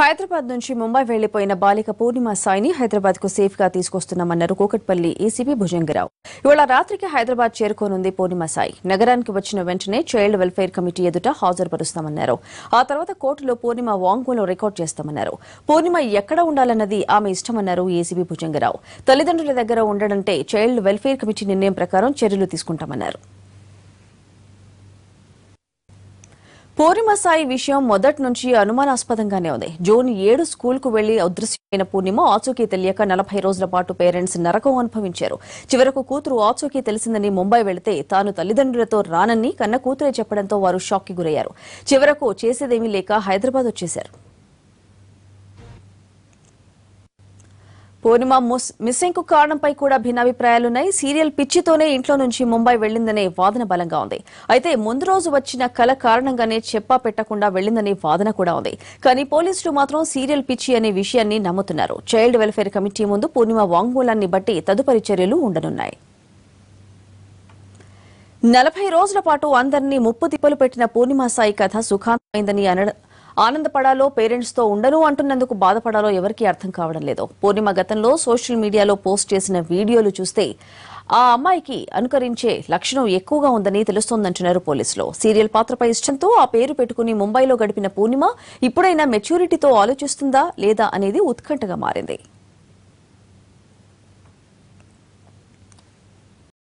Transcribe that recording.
హైదరాబాద్ నుంచి ముంబై వెళ్ళిపోయిన బాలిక పూర్ణిమ సాయిని హైదరాబాద్కు సేఫ్గా తీసుకొస్తున్నామన్నారు కూకట్పల్లి ఏసీబీ భుజంగరావు. ఇవాళ రాత్రికి హైదరాబాద్ చేరుకోనుంది పూర్ణిమ సాయి. నగరానికి వచ్చిన వెంటనే చైల్డ్ వెల్ఫేర్ కమిటీ ఎదుట హాజరుపరుస్తామన్నారు. ఆ తర్వాత కోర్టులో పూర్ణిమ వాంగ్మూలం రికార్డ్ చేస్తామన్నారు. పూర్ణిమ ఎక్కడ ఉండాలన్నది ఆమె ఇష్టమన్నారు ఏసీబీ భుజంగరావు. తల్లిదండ్రుల దగ్గర ఉండడంటే చైల్డ్ వెల్ఫేర్ కమిటీ నిర్ణయం ప్రకారం చర్యలు తీసుకుంటామన్నారు. పూర్ణిమ సాయి విషయం మొదటి నుంచి అనుమానాస్పదంగానే ఉంది. జూన్ ఏడు స్కూల్కు వెళ్ళి అదృశ్యమైన పూర్ణిమ ఆచూకీ తెలియక నలభై రోజుల పాటు పేరెంట్స్ నరకం అనుభవించారు. చివరకు కూతురు ఆచూకీ తెలిసిందని ముంబై వెళితే తాను తల్లిదండ్రులతో రానని కన్న కూతురే చెప్పడంతో వారు షాక్కి గురయ్యారు. చివరకు చేసేదేమీ లేక హైదరాబాద్ వచ్చేశారు. పూర్ణిమ మిస్సింగ్కు కారణంపై కూడా భిన్నాభిప్రాయాలున్నాయి. సీరియల్ పిచ్చితోనే ఇంట్లో నుంచి ముంబై వెళ్ళిందనే వాదన బలంగా ఉంది. అయితే ముందు రోజు వచ్చిన కల కారణంగానే చెప్పా పెట్టకుండా వెళ్ళిందనే వాదన కూడా ఉంది. కానీ పోలీసులు మాత్రం సీరియల్ పిచ్చి అనే విషయాన్ని నమ్ముతున్నారు. చైల్డ్ వెల్ఫేర్ కమిటీ ముందు పూర్ణిమ వాంగ్మూలాన్ని బట్టి తదుపరి చర్యలు ఉండనున్నాయి. నలభై రోజుల పాటు అందరినీ ముప్పు తిప్పలు పెట్టిన పూర్ణిమ సాయి కథ సుఖాంతమైందని అన ఆనందపడాలో పేరెంట్స్తో ఉండను అంటున్నందుకు బాధపడాలో ఎవరికీ అర్థం కావడం లేదు. పూర్ణిమ గతంలో సోషల్ మీడియాలో పోస్ట్ చేసిన వీడియోలు చూస్తే ఆ అమ్మాయికి అనుకరించే లక్షణం ఎక్కువగా ఉందని తెలుస్తోందంటున్నారు పోలీసులు. సీరియల్ పాత్రపై ఇష్టంతో ఆ పేరు పెట్టుకుని ముంబైలో గడిపిన పూర్ణిమ ఇప్పుడైనా మెచ్యూరిటీతో ఆలోచిస్తుందా లేదా అనేది ఉత్కంఠగా మారింది.